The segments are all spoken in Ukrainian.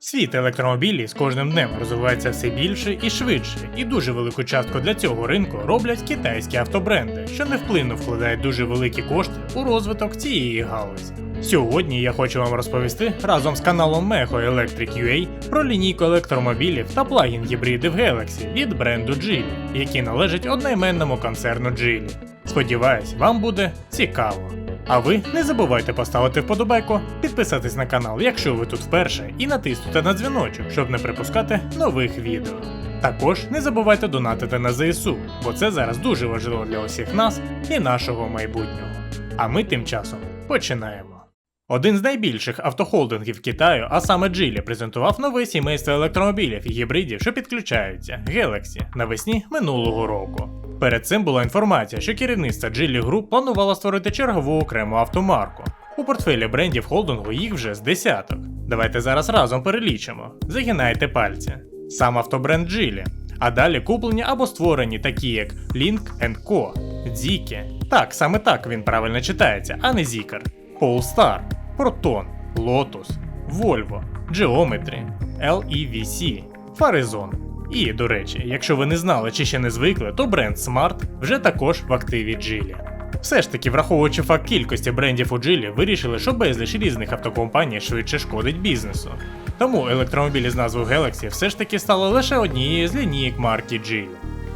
Світ електромобілів з кожним днем розвивається все більше і швидше, і дуже велику частку для цього ринку роблять китайські автобренди, що невплинно вкладають дуже великі кошти у розвиток цієї галузі. Сьогодні я хочу вам розповісти разом з каналом Meho Electric UA про лінійку електромобілів та плагін гібридів Galaxy від бренду Geely, які належать одноіменному концерну Geely. Сподіваюсь, вам буде цікаво. А ви не забувайте поставити вподобайку, підписатись на канал, якщо ви тут вперше, і натиснути на дзвіночок, щоб не припускати нових відео. Також не забувайте донатити на ЗСУ, бо це зараз дуже важливо для усіх нас і нашого майбутнього. А ми тим часом починаємо. Один з найбільших автохолдингів Китаю, а саме Geely, презентував нове сімейство електромобілів і гібридів, що підключаються Galaxy навесні минулого року. Перед цим була інформація, що керівництво Geely Group планувало створити чергову окрему автомарку. У портфелі брендів холдингу їх вже з десяток. Давайте зараз разом перелічимо. Загинайте пальці. Сам автобренд Geely. А далі куплені або створені такі як Link Co, Ziki. Так, саме так він правильно читається, а не Zikr. Polestar, Proton, Lotus, Volvo, Geometry, LEVC, Farizon. І, до речі, якщо ви не знали чи ще не звикли, то бренд Smart вже також в активі Geely. Все ж таки, враховуючи факт кількості брендів у Geely, вирішили, що безліч різних автокомпаній швидше шкодить бізнесу. Тому електромобілі з назвою Galaxy все ж таки стали лише однією з лінійок марки Geely.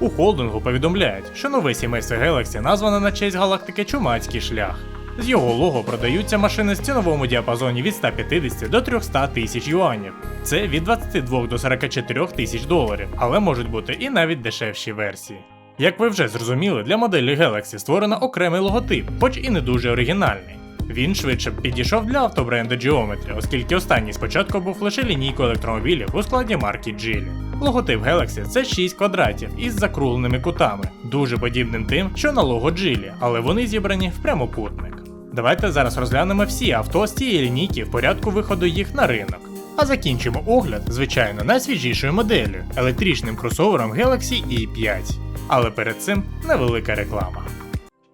У холдингу повідомляють, що нове сімейство Galaxy назване на честь галактики Чумацький шлях. З його лого продаються машини з ціновому діапазоні від 150 до 300 тисяч юанів. Це від 22 до 44 тисяч доларів, але можуть бути і навіть дешевші версії. Як ви вже зрозуміли, для моделі Galaxy створено окремий логотип, хоч і не дуже оригінальний. Він швидше б підійшов для автобренду Geometry, оскільки останній спочатку був лише лінійкою електромобілів у складі марки Geely. Логотип Galaxy це 6 квадратів із закругленими кутами, дуже подібним тим, що на лого Geely, але вони зібрані в прямокутник. Давайте зараз розглянемо всі авто з цієї лінійки в порядку виходу їх на ринок. А закінчимо огляд, звичайно, найсвіжішою моделлю електричним кросовером Galaxy E5. Але перед цим невелика реклама.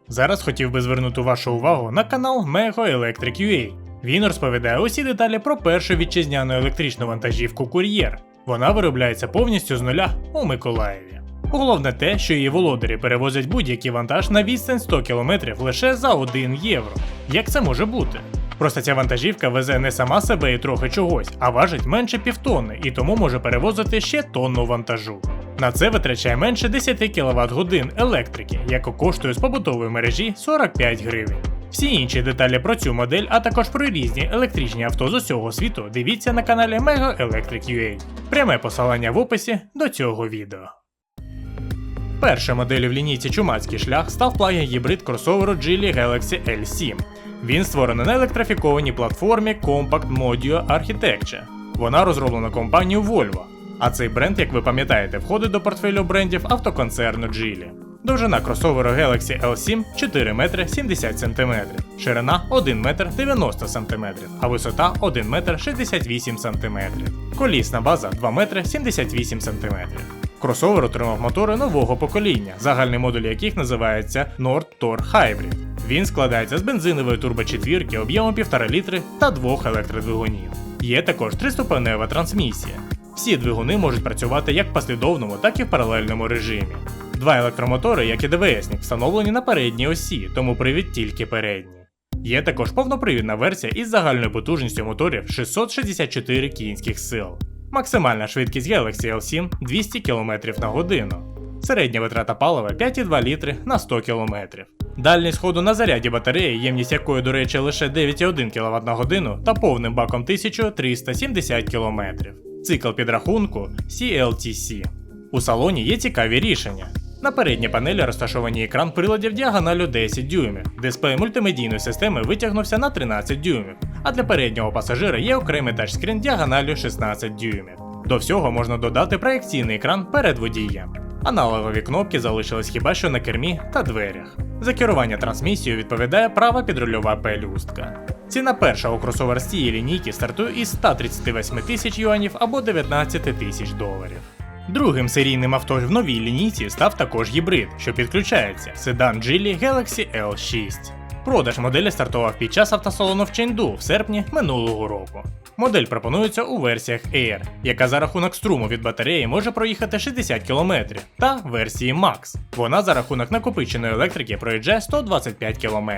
Зараз хотів би звернути вашу увагу на канал Mego Electric UA. Він розповідає усі деталі про першу вітчизняну електричну вантажівку Кур'єр. Вона виробляється повністю з нуля у Миколаєві. Головне те, що її володарі перевозять будь-який вантаж на відстань 100 км лише за 1 євро. Як це може бути? Просто ця вантажівка везе не сама себе і трохи чогось, а важить менше півтонни і тому може перевозити ще тонну вантажу. На це витрачає менше 10 кВт годин електрики, яка коштує з побутової мережі 45 гривень. Всі інші деталі про цю модель, а також про різні електричні авто з усього світу, дивіться на каналі Mega Electric UA. Пряме посилання в описі до цього відео. Першою моделлю в лінійці Чумацький шлях став плагін гібрид кросоверу Geely Galaxy L7. Він створений на електрифікованій платформі Compact Modio Architecture. Вона розроблена компанією Volvo. А цей бренд, як ви пам'ятаєте, входить до портфелю брендів автоконцерну Geely. Довжина кросоверу Galaxy L7 4 метри 70 см, ширина 1 метр 90 см, а висота 1 метр 68 см. Колісна база 2 метри 78 см. Кросовер отримав мотори нового покоління, загальний модуль яких називається Nord Tor Hybrid. Він складається з бензинової турбочетвірки об'ємом 1,5 літри та двох електродвигунів. Є також триступенева трансмісія. Всі двигуни можуть працювати як в послідовному, так і в паралельному режимі. Два електромотори, як і ДВСник, встановлені на передній осі, тому привід тільки передній. Є також повнопривідна версія із загальною потужністю моторів 664 кінських сил. Максимальна швидкість Galaxy L7 200 км на годину. Середня витрата палива 5,2 літри на 100 км. Дальність ходу на заряді батареї, ємність якої, до речі, лише 9,1 кВт на годину та повним баком 1370 км. Цикл підрахунку CLTC. У салоні є цікаві рішення. На передній панелі розташований екран приладів діагоналю 10 дюймів. Дисплей мультимедійної системи витягнувся на 13 дюймів, а для переднього пасажира є окремий тачскрін діагоналю 16 дюймів. До всього можна додати проекційний екран перед водієм. Аналогові кнопки залишились хіба що на кермі та дверях. За керування трансмісією відповідає права підрульова пелюстка. Ціна першого кросовер з цієї лінійки стартує із 138 тисяч юанів або 19 тисяч доларів. Другим серійним авто в новій лінійці став також гібрид, що підключається седан Geely Galaxy L6. Продаж моделі стартував під час автосалону в Ченду в серпні минулого року. Модель пропонується у версіях Air, яка за рахунок струму від батареї може проїхати 60 км, та версії Max. Вона за рахунок накопиченої електрики проїжджає 125 км.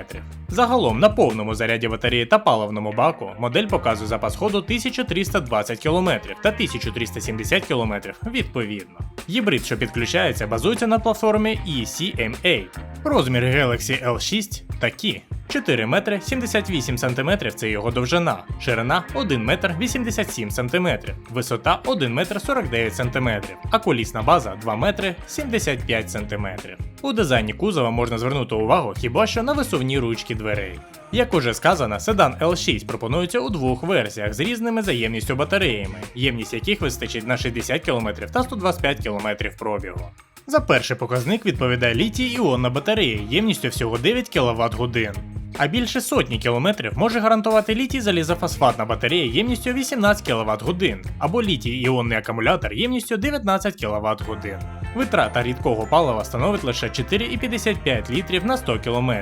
Загалом на повному заряді батареї та паливному баку модель показує запас ходу 1320 км та 1370 км відповідно. Гібрид, що підключається, базується на платформі ECMA. Розмір Galaxy L6 такі. 4 метри 78 сантиметрів це його довжина, ширина 1 метр 87 сантиметрів, висота 1 метр 49 сантиметрів, а колісна база 2 метри 75 сантиметрів. У дизайні кузова можна звернути увагу хіба що на висувні ручки дверей. Як уже сказано, седан L6 пропонується у двох версіях з різними заємністю батареями, ємність яких вистачить на 60 км та 125 км пробігу. За перший показник відповідає літій іонна батарея ємністю всього 9 кВт годин. А більше сотні кілометрів може гарантувати літій залізофосфатна батарея ємністю 18 кВт годин або літій іонний акумулятор ємністю 19 кВт годин. Витрата рідкого палива становить лише 4,55 літрів на 100 км.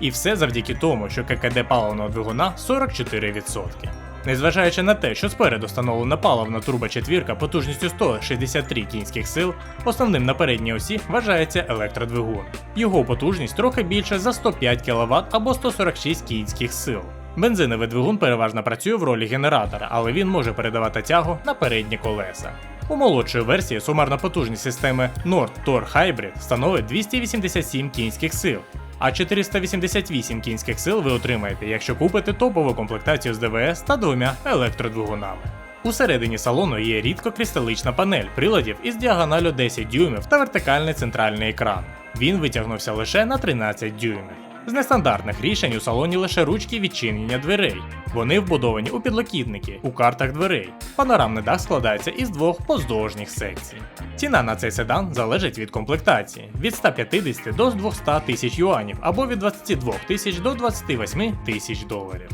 І все завдяки тому, що ККД паливного двигуна 44%. Незважаючи на те, що спереду встановлена паливна турбочетвірка потужністю 163 кінських сил, основним на передній осі вважається електродвигун. Його потужність трохи більше за 105 кВт або 146 кінських сил. Бензиновий двигун переважно працює в ролі генератора, але він може передавати тягу на передні колеса. У молодшої версії сумарна потужність системи Nord Tor Hybrid становить 287 кінських сил, а 488 кінських сил ви отримаєте, якщо купите топову комплектацію з ДВС та двома електродвигунами. Усередині салону є рідкокристалична панель приладів із діагоналю 10 дюймів та вертикальний центральний екран. Він витягнувся лише на 13 дюймів. З нестандартних рішень у салоні лише ручки відчинення дверей. Вони вбудовані у підлокітники, у картах дверей. Панорамний дах складається із двох поздовжніх секцій. Ціна на цей седан залежить від комплектації від 150 до 200 тисяч юанів або від 22 тисяч до 28 тисяч доларів.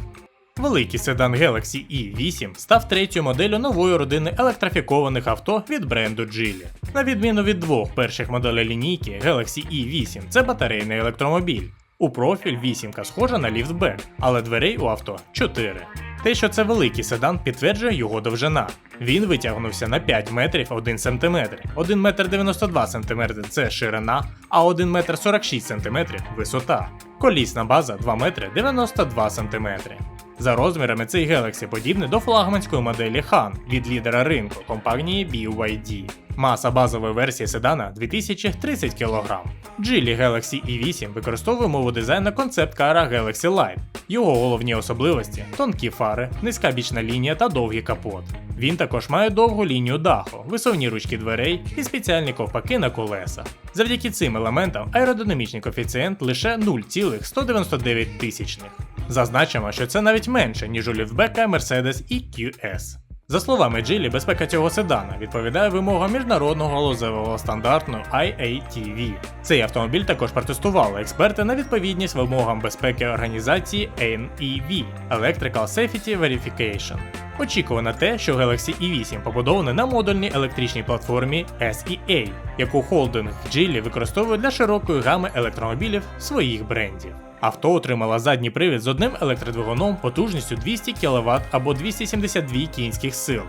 Великий седан Galaxy E8 став третьою моделлю нової родини електрифікованих авто від бренду Geely. На відміну від двох перших моделей лінійки, Galaxy E8 це батарейний електромобіль. У профіль вісімка схожа на ліфтбек, але дверей у авто 4. Те, що це великий седан, підтверджує його довжина. Він витягнувся на 5 метрів 1 см, 1 метр 92 см це ширина, а 1 метр 46 см висота. Колісна база 2 метри 92 см. За розмірами цей Galaxy подібний до флагманської моделі Han від лідера ринку компанії BYD. Маса базової версії седана 2030 кг. Geely Galaxy E8 використовує мову дизайну концепт-кара Galaxy Light. Його головні особливості тонкі фари, низька бічна лінія та довгий капот. Він також має довгу лінію даху, висувні ручки дверей і спеціальні ковпаки на колеса. Завдяки цим елементам аеродинамічний коефіцієнт лише 0,199 тисячних. Зазначимо, що це навіть менше, ніж у ліфтбека Mercedes EQS. За словами Джилі, безпека цього седана відповідає вимогам міжнародного лозевого стандарту IATV. Цей автомобіль також протестували експерти на відповідність вимогам безпеки організації NEV Electrical Safety Verification. Очікувано те, що Galaxy E8 побудований на модульній електричній платформі SEA, яку холдинг Geely використовує для широкої гами електромобілів своїх брендів. Авто отримало задній привід з одним електродвигуном потужністю 200 кВт або 272 кінських сил.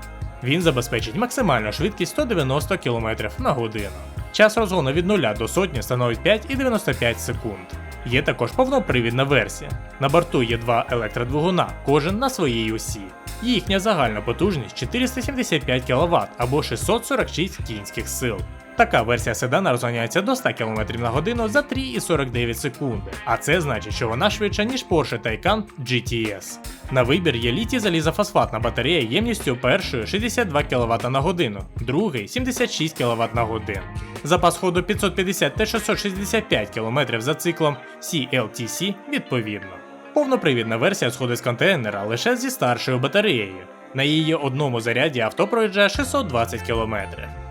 Він забезпечить максимальну швидкість 190 км на годину. Час розгону від 0 до сотні становить 5,95 секунд. Є також повнопривідна версія. На борту є два електродвигуна, кожен на своїй осі. Їхня загальна потужність 475 кВт або 646 кінських сил. Така версія седана розганяється до 100 км на годину за 3,49 секунди, а це значить, що вона швидша, ніж Porsche Taycan GTS. На вибір є літій залізофосфатна батарея ємністю першої 62 кВт на годину, другий 76 кВт на годину. Запас ходу 550 та 665 км за циклом CLTC відповідно. Повнопривідна версія сходить з контейнера лише зі старшою батареєю. На її одному заряді авто проїжджає 620 км.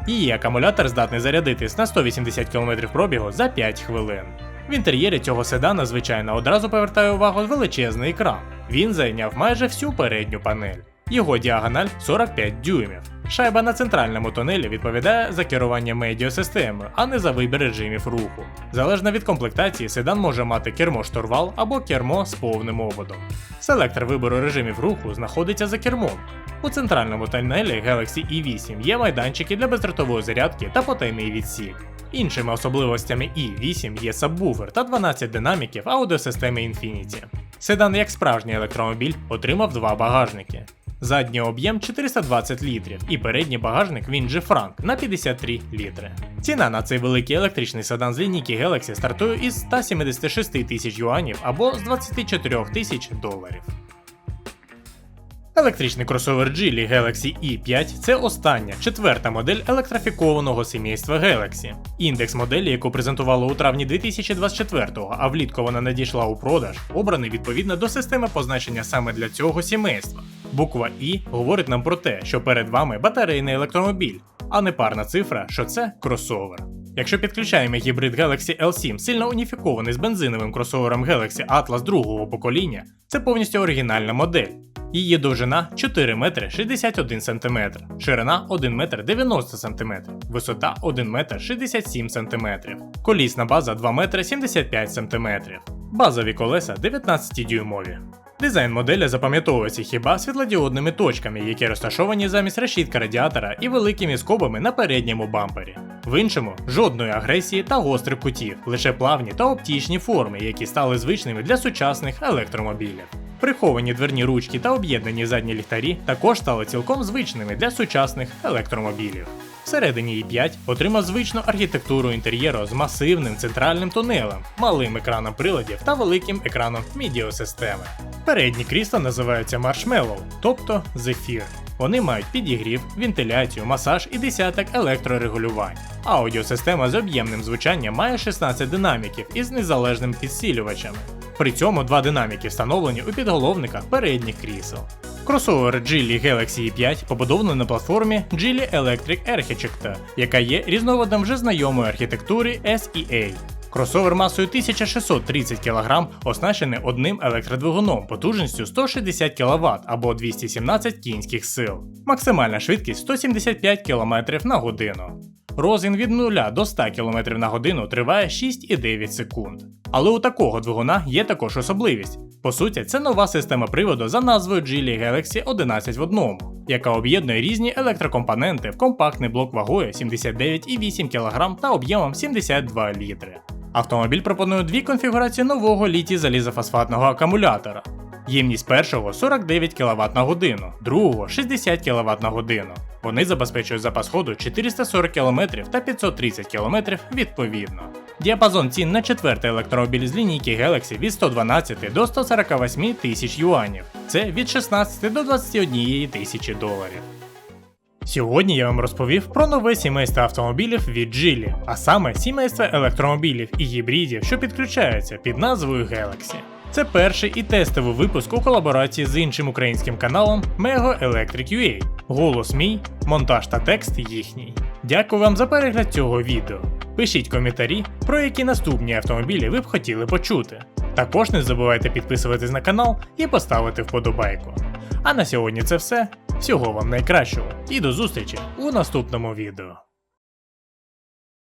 Її акумулятор здатний зарядитись на 180 км пробігу за 5 хвилин. В інтер'єрі цього седана, звичайно, одразу повертає увагу величезний екран. Він зайняв майже всю передню панель. Його діагональ 45 дюймів. Шайба на центральному тунелі відповідає за керування медіасистемою, а не за вибір режимів руху. Залежно від комплектації, седан може мати кермо-штурвал або кермо з повним ободом. Селектор вибору режимів руху знаходиться за кермом. У центральному тунелі Galaxy E8 є майданчики для бездротової зарядки та потайний відсік. Іншими особливостями E8 є сабвуфер та 12 динаміків аудіосистеми Infinity. Седан, як справжній електромобіль, отримав два багажники. Задній об'єм 420 літрів і передній багажник він же Франк на 53 літри. Ціна на цей великий електричний седан з лінійки Galaxy стартує із 176 тисяч юанів або з 24 тисяч доларів. Електричний кросовер Geely Galaxy E5 це остання, четверта модель електрифікованого сімейства Galaxy. Індекс моделі, яку презентували у травні 2024-го, а влітку вона надійшла у продаж, обраний відповідно до системи позначення саме для цього сімейства. Буква І говорить нам про те, що перед вами батарейний електромобіль, а не парна цифра, що це кросовер. Якщо підключаємо гібрид Galaxy L7 сильно уніфікований з бензиновим кросовером Galaxy Atlas другого покоління, це повністю оригінальна модель. Її довжина 4 метри 61 см, ширина 1 метр 90 см, висота 1 метр 67 см, колісна база 2 метри 75 см, базові колеса 19 дюймові. Дизайн моделі запам'ятовується хіба світлодіодними точками, які розташовані замість решітка радіатора і великими скобами на передньому бампері. В іншому жодної агресії та гострих кутів, лише плавні та оптічні форми, які стали звичними для сучасних електромобілів. Приховані дверні ручки та об'єднані задні ліхтарі також стали цілком звичними для сучасних електромобілів. Всередині i5 отримав звичну архітектуру інтер'єру з масивним центральним тунелем, малим екраном приладів та великим екраном медіасистеми. Передні крісла називаються Marshmallow, тобто зефір. Вони мають підігрів, вентиляцію, масаж і десяток електрорегулювань. Аудіосистема з об'ємним звучанням має 16 динаміків із незалежним підсилювачами. При цьому два динаміки встановлені у підголовниках передніх крісел. Кросовер Geely Galaxy E5 побудований на платформі Geely Electric Architecture, яка є різновидом вже знайомої архітектури SEA. Кросовер масою 1630 кг оснащений одним електродвигуном потужністю 160 кВт або 217 кінських сил. Максимальна швидкість 175 км на годину. Розгін від 0 до 100 км на годину триває 6,9 секунд. Але у такого двигуна є також особливість. По суті, це нова система приводу за назвою Geely Galaxy 11 в одному, яка об'єднує різні електрокомпоненти в компактний блок вагою 79,8 кг та об'ємом 72 літри. Автомобіль пропонує дві конфігурації нового літій залізофосфатного акумулятора. Ємність першого 49 кВт на годину, другого 60 кВт на годину. Вони забезпечують запас ходу 440 км та 530 км відповідно. Діапазон цін на четвертий електромобіль з лінійки Galaxy від 112 до 148 тисяч юанів. Це від 16 до 21 тисячі доларів. Сьогодні я вам розповів про нове сімейство автомобілів від Geely, а саме сімейство електромобілів і гібридів, що підключаються під назвою Galaxy. Це перший і тестовий випуск у колаборації з іншим українським каналом Mego Electric UA. Голос мій, монтаж та текст їхній. Дякую вам за перегляд цього відео. Пишіть коментарі, про які наступні автомобілі ви б хотіли почути. Також не забувайте підписуватись на канал і поставити вподобайку. А на сьогодні це все. Всього вам найкращого і до зустрічі у наступному відео.